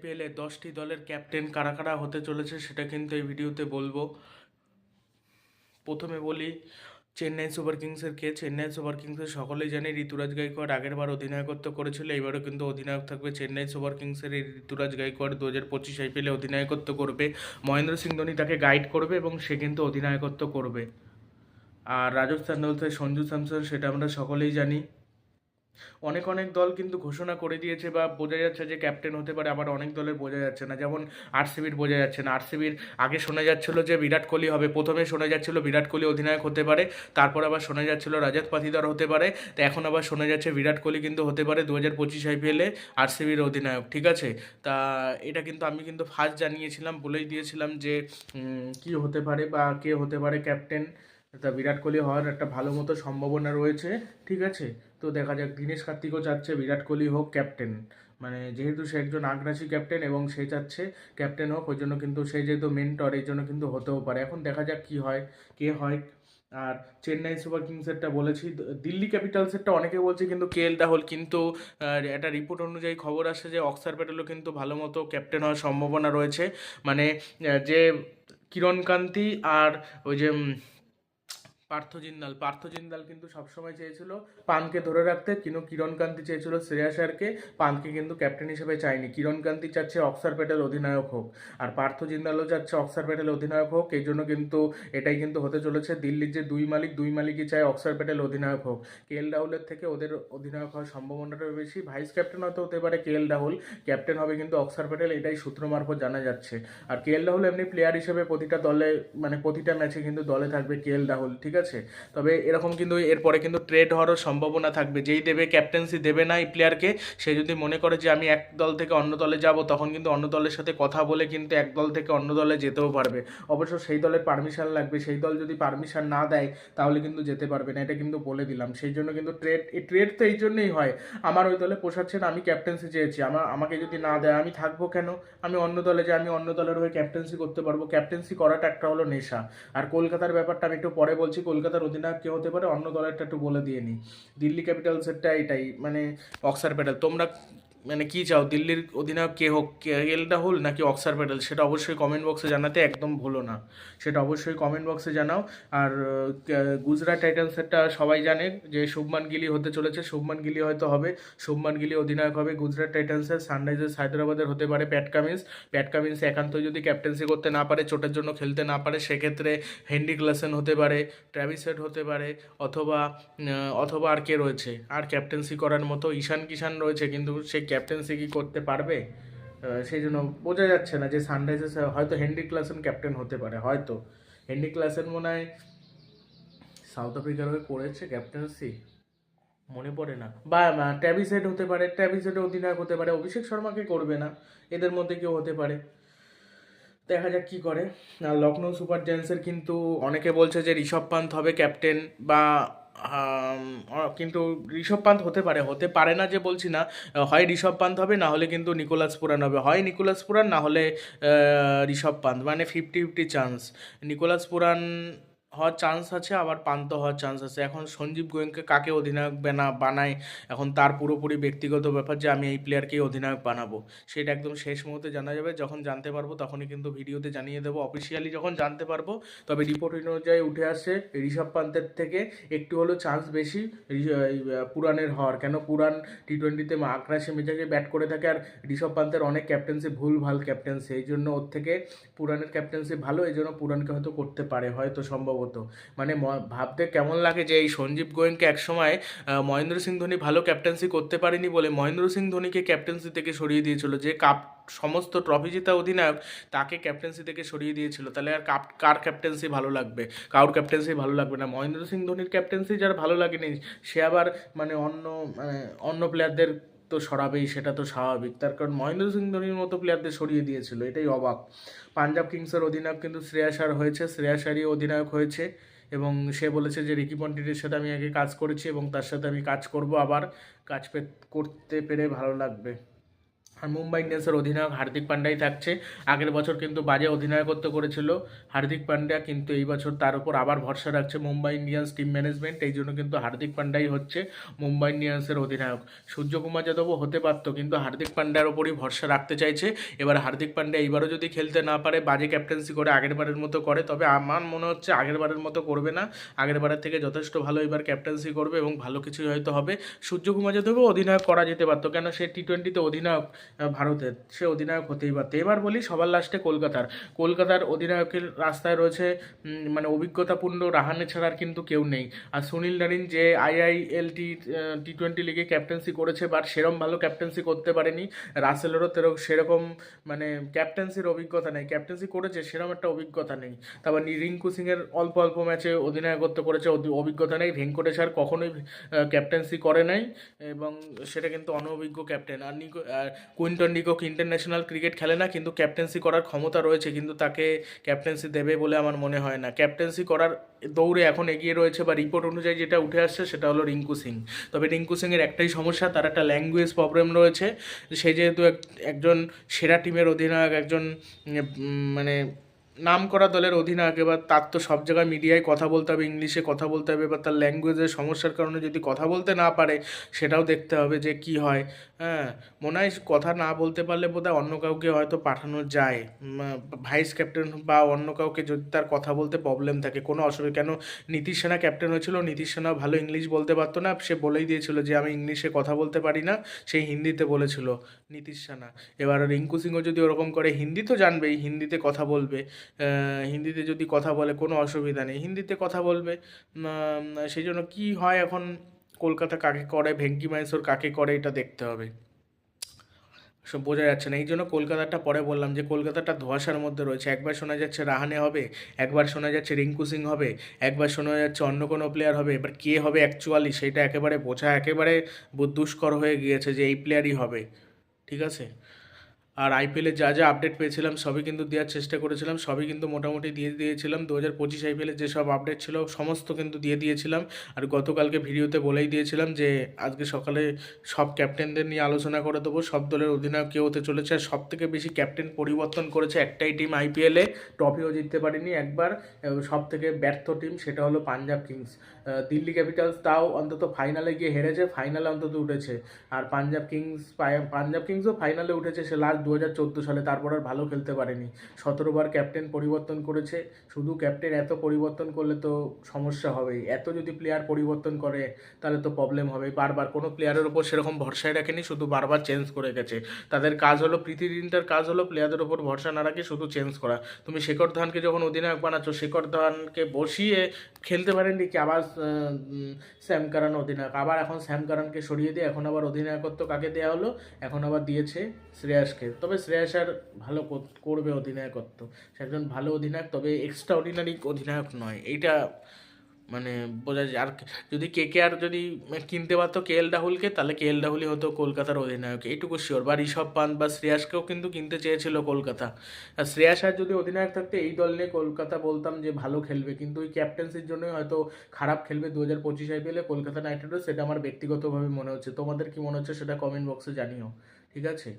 আইপিএলে দশটি দলের ক্যাপ্টেন কারা কারা হতে চলেছে সেটা কিন্তু এই ভিডিওতে বলব। প্রথমে বলি, চেন্নাই সুপার কিংসের কে? চেন্নাই সুপার কিংসের সকলেই জানে ঋতুরাজ গাইকোয়াড় আগের বার অধিনায়কত্ব করেছিল এবারও কিন্তু অধিনায়ক থাকবে চেন্নাই সুপার কিংসের এই ঋতুরাজ গাইকোয়াড় দু হাজার পঁচিশ আইপিএলে অধিনায়কত্ব করবে। মহেন্দ্র সিং ধোনি তাকে গাইড করবে এবং সে কিন্তু অধিনায়কত্ব করবে। আর রাজস্থান দলতে সঞ্জু স্যামসন, সেটা আমরা সকলেই জানি। অনেক অনেক দল কিন্তু ঘোষণা করে দিয়েছে বা বোঝা যাচ্ছে যে ক্যাপ্টেন হতে পারে, আবার অনেক দলের বোঝা যাচ্ছে না। যেমন আরসিবির বোঝা যাচ্ছে না। আরসিবির আগে শোনা যাচ্ছিল যে বিরাট কোহলি হবে, প্রথমে শোনা যাচ্ছিল বিরাট কোহলি অধিনায়ক হতে পারে, তারপর আবার শোনা যাচ্ছিল রাজাত পাতিদার হতে পারে, তো এখন আবার শোনা যাচ্ছে বিরাট কোহলি কিন্তু হতে পারে দু হাজার পঁচিশ আইপিএলে আরসিবির অধিনায়ক, ঠিক আছে? তা এটা কিন্তু আমি কিন্তু ফার্স্ট জানিয়েছিলাম, বলেই দিয়েছিলাম যে কি হতে পারে বা কে হতে পারে ক্যাপ্টেন তা বিরাট কোহলি হওয়ার একটা ভালো মতো সম্ভাবনা রয়েছে, ঠিক আছে? তো দেখা যাক, দীনেশ কার্তিকও চাচ্ছে বিরাট কোহলি হোক ক্যাপ্টেন। মানে যেহেতু সে একজন আগ্রাসী ক্যাপ্টেন এবং সে চাচ্ছে ক্যাপ্টেন হোক, ওই জন্য কিন্তু সে যেহেতু মেন্টর এই জন্য কিন্তু হতেও পারে। এখন দেখা যাক কি হয়, কে হয়। আর চেন্নাই সুপার কিংসেরটা বলেছি দিল্লি ক্যাপিটালসেরটা অনেকে বলছে কিন্তু কে এল রাহুল, কিন্তু একটা রিপোর্ট অনুযায়ী খবর আসছে যে অক্সার প্যাটেলও কিন্তু ভালো মতো ক্যাপ্টেন হওয়ার সম্ভাবনা রয়েছে। মানে যে কিরণকান্তি আর ওই যে পার্থ জিন্দাল। পার্থ জিন্দাল কিন্তু সবসময় চেয়েছিল পানকে ধরে রাখতে। কিন্তু কিরণ কান্তি চেয়েছিল শ্রেয়াস আয়ারকে পানকে কিন্তু ক্যাপ্টেন হিসেবে চায়নি। কিরণ কান্তি চাচ্ছে অক্সার প্যাটেল অধিনায়ক হোক। আর পার্থ জিন্দালও চাচ্ছে অক্সার প্যাটেল অধিনায়ক হোক। এই জন্য কিন্তু এটাই কিন্তু হতে চলেছে দিল্লির যে দুই মালিক, দুই মালিকই চায় অক্সার প্যাটেল অধিনায়ক হোক। কে এল রাহুলের থেকে ওদের অধিনায়ক হওয়ার সম্ভাবনাটা বেশি। ভাইস ক্যাপ্টেন হয়তো হতে পারে কে এল রাহুল। ক্যাপ্টেন হবে কিন্তু অক্সার প্যাটেল। এটাই সূত্র মারফত জানা যাচ্ছে। আর কে এল রাহুল এমনি প্লেয়ার হিসেবে প্রতিটা দলে মানে প্রতিটা ম্যাচে কিন্তু দলে থাকবে কে এল রাহুল। ঠিক আছে? তবে এরকম কিন্তু এরপরে কিন্তু ট্রেড হওয়ারও সম্ভাবনা থাকবে। যেই দেবে ক্যাপ্টেন্সি দেবে না এই প্লেয়ারকে সে যদি মনে করে যে আমি এক দল থেকে অন্য দলে যাব, তখন কিন্তু অন্য দলের সাথে কথা বলে কিন্তু এক দল থেকে অন্য দলে যেতেও পারবে। অবশ্য সেই দলের পারমিশন লাগবে। সেই দল যদি পারমিশন না দেয়, তাহলে কিন্তু যেতে পারবে না। এটা কিন্তু বলে দিলাম। সেই জন্য কিন্তু ট্রেড এই ট্রেড তো এই জন্যই হয়। আমার ওই দলে পোষাচ্ছে না আমি ক্যাপ্টেন্সি চেয়েছি। আমার, আমাকে যদি না দেয়, আমি থাকব কেন? আমি অন্য দলে যে আমি অন্য দলের হয়ে ক্যাপ্টেন্সি করতে পারব। ক্যাপ্টেন্সি করাটা একটা হলো নেশা। আর কলকাতার ব্যাপারটা আমি একটু পরে বলছি। কলকাতার অধিনায়ক কে হতে পারে, অন্য দলেরটা একটু বলে দিয়ে নিই দিল্লি ক্যাপিটালসেরটা এটাই মানে অক্সার প্যাটেল। তোমরা মানে কি চাও, দিল্লির অধিনায়ক কে হোক, কে এল রাহুল নাকি অক্সার প্যাটেল সেটা অবশ্যই কমেন্ট বক্সে জানাতে একদম ভুলো না। সেটা অবশ্যই কমেন্ট বক্সে জানাও। আর গুজরাট টাইটান্সেরটা সবাই জানে যে শুভমান গিলি হতে চলেছে। শুভমান গিলি হয়তো হবে। শুভমান গিলি অধিনায়ক হবে গুজরাট টাইটান্সের, সানরাইজার্স হায়দ্রাবাদের হতে পারে প্যাট কামিন্স। প্যাট কামিন্স একান্ত যদি ক্যাপ্টেন্সি করতে না পারে, চোটের জন্য খেলতে না পারে, সেক্ষেত্রে হেনরি ক্লাসেন হতে পারে ট্র্যাভিসেট হতে পারে, অথবা অথবা আর কে রয়েছে? আর ক্যাপ্টেন্সি করার মতো ঈশান কিষান রয়েছে, কিন্তু সে ক্যাপ্টেন্সি কি করতে পারবে? সেই জন্য বোঝা যাচ্ছে না যে সানরাইজার্স হয়তো হেনরি ক্লাসেন ক্যাপ্টেন হতে পারে, হয়তো। হেনরি ক্লাসেন মনে হয় সাউথ আফ্রিকার হয়ে করেছে ক্যাপ্টেন্সি মনে পড়ে না। বা ট্যাভিস হেড হতে পারে ট্যাভিস অধিনায়ক হতে পারে, অভিষেক শর্মাকে করবে না। এদের মধ্যে কেউ হতে পারে। দেখা যাক কি করে। লখনৌ সুপার জায়ান্টসের কিন্তু অনেকে বলছে যে ঋষভ পান্ত হবে ক্যাপ্টেন বা কিন্তু ঋষভ পান্ত হতে পারে হতে পারে না যে বলছি না হয় ঋষভ পান্ত হবে, না হলে কিন্তু নিকোলাস পুরান হবে। হয় নিকোলাস পুরান না হলে ঋষভ পান্ত মানে fifty fifty chance Nicholas Pooran হওয়ার চান্স আছে, আবার পান্ত হওয়ার চান্স আছে। এখন সঞ্জীব গোয়েঙ্কে কাকে অধিনায়ক বানা, বানায়? এখন তার পুরোপুরি ব্যক্তিগত ব্যাপার যে, আমি এই প্লেয়ারকেই অধিনায়ক বানাবো। সেটা একদম শেষ মুহূর্তে জানা যাবে। যখন জানতে পারব, তখনই কিন্তু ভিডিওতে জানিয়ে দেবো। অফিসিয়ালি যখন জানতে পারব, তবে রিপোর্ট অনুযায়ী উঠে আসছে ঋষভ পান্তের থেকে একটু হলেও চান্স বেশি পুরাণের হওয়ার। কেন? পুরাণ টি টোয়েন্টিতে আগ্রাসী মেজাজে ব্যাট করে থাকে আর ঋষভ পান্তের অনেক ক্যাপ্টেন্সি ভুল, ভালো ক্যাপ্টেন্সি এই জন্য ওর থেকে পুরাণের ক্যাপ্টেন্সি ভালো, এই জন্য পুরাণকে হয়তো করতে পারে। হয়তো সম্ভবত মানে ভাবতে কেমন লাগে যে এই সঞ্জীব গোয়েনকে একসময় মহেন্দ্র সিং ধোনি ভালো ক্যাপ্টেন্সি করতে পারেনি বলে মহেন্দ্র সিং ধোনিকে ক্যাপ্টেন্সি থেকে সরিয়ে দিয়েছিল। যে কাপ সমস্ত ট্রফি জেতা অধিনায়ক তাকে ক্যাপ্টেন্সি থেকে সরিয়ে দিয়েছিল। তাহলে আর কাপ কার ক্যাপ্টেন্সি ভালো লাগবে? কারোর ক্যাপ্টেন্সি ভালো লাগবে না? মহেন্দ্র সিং ধোনির ক্যাপ্টেন্সি যার ভালো লাগেনি, সে আবার মানে অন্য মানে অন্য প্লেয়ারদের তো সরাবেই, সেটা তো স্বাভাবিক। তার কারণ মহেন্দ্র সিং ধোনির মতো প্লেয়ারদের সরিয়ে দিয়েছিল, এটাই অবাক। পাঞ্জাব কিংসের অধিনায়ক কিন্তু শ্রেয়াসার হয়েছে শ্রেয়াসারই অধিনায়ক হয়েছে এবং সে বলেছে যে, রিকি পন্টিটের সাথে আমি আগে কাজ করেছি এবং তার সাথে আমি কাজ করব আবার, কাজ করতে পেরে ভালো লাগবে। আর মুম্বাই ইন্ডিয়ান্সের অধিনায়ক হার্দিক পান্ডাই থাকছে। আগের বছর কিন্তু বাজে অধিনায়কত্ব করেছিল। হার্দিক পান্ড্যা কিন্তু এই বছর তার উপর আবার ভরসা রাখছে মুম্বাই ইন্ডিয়ান্স টিম ম্যানেজমেন্ট। এই জন্য কিন্তু হার্দিক পান্ডাই হচ্ছে মুম্বাই ইন্ডিয়ান্সের অধিনায়ক। সূর্যকুমার যাদবও হতে পারতো, কিন্তু হার্দিক পান্ড্যার ওপরই ভরসা রাখতে চাইছে। এবার হার্দিক পান্ড্যা এইবারও যদি খেলতে না পারে, বাজে ক্যাপ্টেন্সি করে আগের বারের মতো করে, তবে আমার মনে হচ্ছে আগের বারের মতো করবে না। আগের বারের থেকে যথেষ্ট ভালো এবার ক্যাপ্টেন্সি করবে এবং ভালো কিছুই হয়তো হবে। সূর্যকুমার যাদবও অধিনায়ক করা যেতে পারতো, কেন সে টি টোয়েন্টিতে অধিনায়ক ভারতের সে অধিনায়ক হতেই পারতো। এবার বলি সবার লাস্টে কলকাতার। কলকাতার অধিনায়কের রাস্তায় রয়েছে মানে অভিজ্ঞতাপূর্ণ রাহানে ছাড়া আর কিন্তু কেউ নেই। আর সুনীল নারিন যে আইআইএল টি টি টোয়েন্টি লিগে ক্যাপ্টেন্সি করেছে বাট সেরকম ভালো ক্যাপ্টেন্সি করতে পারেনি। রাসেলেরও তেরো সেরকম মানে ক্যাপ্টেন্সির অভিজ্ঞতা নেই। ক্যাপ্টেন্সি করেছে সেরকম একটা অভিজ্ঞতা নেই। তারপর রিঙ্কু সিংয়ের অল্প অল্প ম্যাচে অধিনায়কত্ব করেছে অভিজ্ঞতা নেই। ভেঙ্কটেশ আর কখনোই ক্যাপ্টেন্সি করে নাই, এবং সেটা কিন্তু অনভিজ্ঞ ক্যাপ্টেন আর Nico Quinton de Kock international cricket খেলে না, কিন্তু ক্যাপ্টেন্সি করার ক্ষমতা রয়েছে, কিন্তু তাকে ক্যাপ্টেন্সি দেবে বলে আমার মনে হয় না। ক্যাপ্টেন্সি করার দৌড়ে এখন এগিয়ে রয়েছে বা রিপোর্ট অনুযায়ী যেটা উঠে আসছে সেটা হলো রিঙ্কু সিং। তবে রিঙ্কু সিংয়ের একটাই সমস্যা, তার একটা ল্যাঙ্গুয়েজ প্রবলেম রয়েছে। সে যেহেতু এক- একজন সেরা টিমের অধিনায়ক, একজন মানে নাম করা দলের অধিনায়ক, এবার তার তো সব জায়গায় মিডিয়ায় কথা বলতে হবে, ইংলিশে কথা বলতে হবে, এবার তার ল্যাঙ্গুয়েজের সমস্যার কারণে যদি কথা বলতে না পারে, সেটাও দেখতে হবে যে কি হয়। হ্যাঁ মনে হয় কথা না বলতে পারলে বোধহয় অন্য কাউকে হয়তো পাঠানো যায়। ভাইস ক্যাপ্টেন বা অন্য কাউকে যদি তার কথা বলতে প্রবলেম থাকে, কোনো অসুবিধা, কেন নীতিশ সেনা ক্যাপ্টেন হয়েছিল, নীতিশ সেনা ভালো ইংলিশ বলতে পারতো না, সে বলেই দিয়েছিল যে আমি ইংলিশে কথা বলতে পারি না, সে হিন্দিতে বলেছিল নীতিশ সেনা। এবার রিঙ্কু সিংও যদি ওরকম করে, হিন্দি তো জানবেই, হিন্দিতে কথা বলবে। হিন্দিতে যদি কথা বলে, কোনো অসুবিধা নেই। হিন্দিতে কথা বলবে সেই জন্য কী হয় এখন? কলকাতা কাকে করে? ভেঙ্কি মাইসোর কাকে করে? এটা দেখতে হবে। সব বোঝা যাচ্ছে না। এই জন্য কলকাতাটা পরে বললাম যে, কলকাতাটা ধোঁয়াশার মধ্যে রয়েছে। একবার শোনা যাচ্ছে রাহানে হবে, একবার শোনা যাচ্ছে রিঙ্কু সিং হবে, একবার শোনা যাচ্ছে অন্য কোনো প্লেয়ার হবে। এবার কে হবে অ্যাকচুয়ালি সেটা একেবারে বোঝা একেবারে দুষ্কর হয়ে গিয়েছে যে, এই প্লেয়ারই হবে। ঠিক আছে? আর আইপিএলে যা যা আপডেট পেয়েছিলাম, সবই কিন্তু দেওয়ার চেষ্টা করেছিলাম, সবই কিন্তু মোটামুটি দিয়ে দিয়েছিলাম। দু হাজার পঁচিশ আইপিএলে যেসব আপডেট ছিল, সমস্ত কিন্তু দিয়ে দিয়েছিলাম। আর গতকালকে ভিডিওতে বলেই দিয়েছিলাম যে, আজকে সকালে সব ক্যাপ্টেনদের নিয়ে আলোচনা করে দেবো। সব দলের অধিনায়ক কেউ হতে চলেছে, আর সব থেকে বেশি ক্যাপ্টেন পরিবর্তন করেছে একটাই টিম আইপিএলে ট্রফিও জিততে পারেনি একবার সব থেকে ব্যর্থ টিম সেটা হলো পাঞ্জাব কিংস দিল্লি ক্যাপিটালস তাও অন্তত ফাইনালে গিয়ে হেরেছে ফাইনালে অন্তত উঠেছে। আর পাঞ্জাব কিংস পাঞ্জাব কিংসও ফাইনালে উঠেছে, সে লাস্ট দু হাজার চোদ্দ সালে তারপর আর ভালো খেলতে পারেনি। সতেরো বার ক্যাপ্টেন পরিবর্তন করেছে। শুধু ক্যাপ্টেন এত পরিবর্তন করলে তো সমস্যা হবেই। এত যদি প্লেয়ার পরিবর্তন করে, তাহলে তো প্রবলেম হবে বারবার কোনো প্লেয়ারের ওপর সেরকম ভরসায় রাখেনি, শুধু বারবার চেঞ্জ করে গেছে। তাদের কাজ হলো প্রীতি দিনটার কাজ হলো প্লেয়ারদের ওপর ভরসা না রাখে, শুধু চেঞ্জ করা। তুমি শেখর ধানকে যখন অধিনায়ক বানাচ্ছ, শেখর ধানকে বসিয়ে খেলতে পারেননি কি? আবার স্যাম কারান অধিনায়ক। আবার এখন স্যাম কারানকে সরিয়ে দিয়ে, এখন আবার অধিনায়কত্ব কাকে দেওয়া হলো? এখন আবার দিয়েছে শ্রেয়াসকে। তবে শ্রেয়াস আর ভালো করবে অধিনায়কত্ব। সে একজন ভালো অধিনায়ক, তবে এক্সট্রা অর্ডিনারি অধিনায়ক নয়। এইটা মানে বোঝা যায়। আর যদি কে কে আর যদি কিনতে পারতো কে এল রাহুলকে, তাহলে কে এল রাহুলই হতো কলকাতার অধিনায়ক। এইটুকু শিওর বা ঋষভ পান্ত বা শ্রেয়াসকেও কিন্তু কিনতে চেয়েছিল কলকাতা। আর শ্রেয়াস আর যদি অধিনায়ক থাকতো, এই দল নিয়ে কলকাতা বলতাম যে ভালো খেলবে। কিন্তু ওই ক্যাপ্টেন্সির জন্যই হয়তো খারাপ খেলবে দু হাজার পঁচিশ আইপিএলে কলকাতা নাইট রাইডার্স। সেটা আমার ব্যক্তিগতভাবে মনে হচ্ছে। তোমাদের কি মনে হচ্ছে সেটা কমেন্ট বক্সে জানিও। ঠিক আছে?